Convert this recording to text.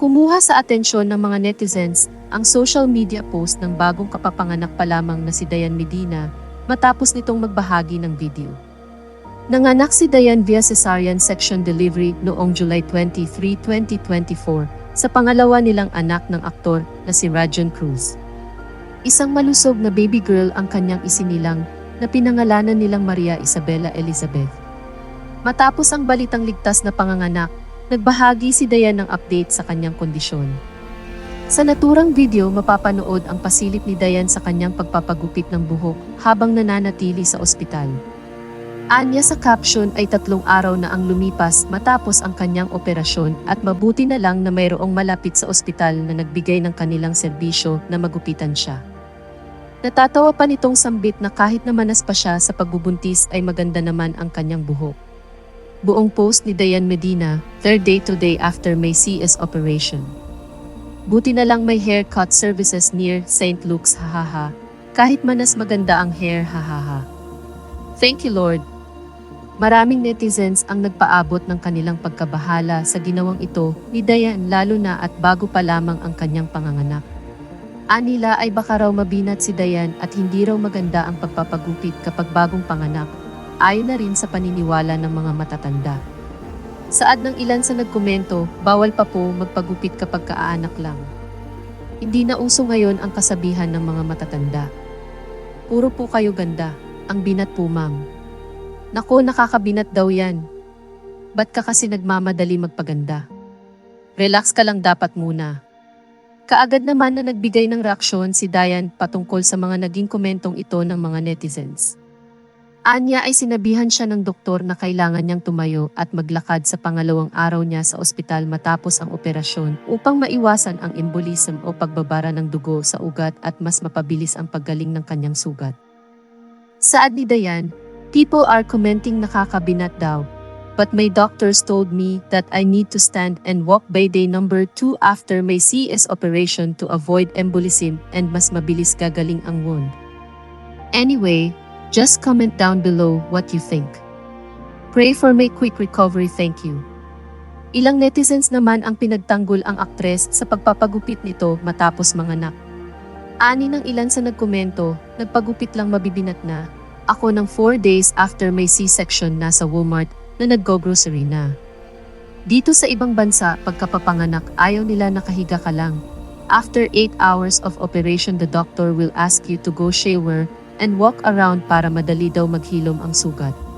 Kumuha sa atensyon ng mga netizens ang social media post ng bagong kapapanganak pa lamang na si Dayan Medina matapos nitong magbahagi ng video. Nanganak si Dayan via cesarean section delivery noong July 23, 2024 sa pangalawa nilang anak ng aktor na si Rajon Cruz. Isang malusog na baby girl ang kanyang isinilang na pinangalanan nilang Maria Isabella Elizabeth. Matapos ang balitang ligtas na panganganak, nagbahagi si Dayan ng update sa kanyang kondisyon. Sa naturang video, mapapanood ang pasilip ni Dayan sa kanyang pagpapagupit ng buhok habang nananatili sa ospital. Anya sa caption ay tatlong araw na ang lumipas matapos ang kanyang operasyon at mabuti na lang na mayroong malapit sa ospital na nagbigay ng kanilang serbisyo na magupitan siya. Natatawa pa nitong sambit na kahit na manas pa siya sa pagbubuntis ay maganda naman ang kanyang buhok. Buong post ni Dayan Medina, third day today after May CS operation. Buti na lang may haircut services near St. Luke's hahaha. Kahit manas maganda ang hair hahaha. Thank you Lord. Maraming netizens ang nagpaabot ng kanilang pagkabahala sa ginawang ito ni Dayan lalo na at bago pa lamang ang kanyang panganganak. Anila ay baka raw mabinat si Dayan at hindi raw maganda ang pagpapagupit kapag bagong panganak, ayon na rin sa paniniwala ng mga matatanda. Saad ng ilan sa nagkomento, bawal pa po magpagupit kapag kaanak lang. Hindi na uso ngayon ang kasabihan ng mga matatanda. Puro po kayo ganda, ang binat po ma'am. Nako nakakabinat daw yan. Ba't ka kasi nagmamadali magpaganda? Relax ka lang dapat muna. Kaagad naman na nagbigay ng reaksyon si Dayan patungkol sa mga naging komentong ito ng mga netizens. Anya ay sinabihan siya ng doktor na kailangan niyang tumayo at maglakad sa pangalawang araw niya sa ospital matapos ang operasyon upang maiwasan ang embolism o pagbabara ng dugo sa ugat at mas mapabilis ang paggaling ng kanyang sugat. Saad ni Dayan, people are commenting nakakabinat daw, but my doctors told me that I need to stand and walk by day number 2 after my CS operation to avoid embolism and mas mabilis gagaling ang wound. Anyway, just comment down below what you think. Pray for my quick recovery thank you. Ilang netizens naman ang pinagtanggol ang aktres sa pagpapagupit nito matapos manganak. Ani ng ilan sa nagkomento, nagpagupit lang mabibinat na. Ako ng 4 days after may C-section nasa Walmart na naggo-grocery na. Dito sa ibang bansa, pagkapapanganak, ayaw nila nakahiga ka lang. After 8 hours of operation, the doctor will ask you to go shower and walk around para madali daw maghilom ang sugat.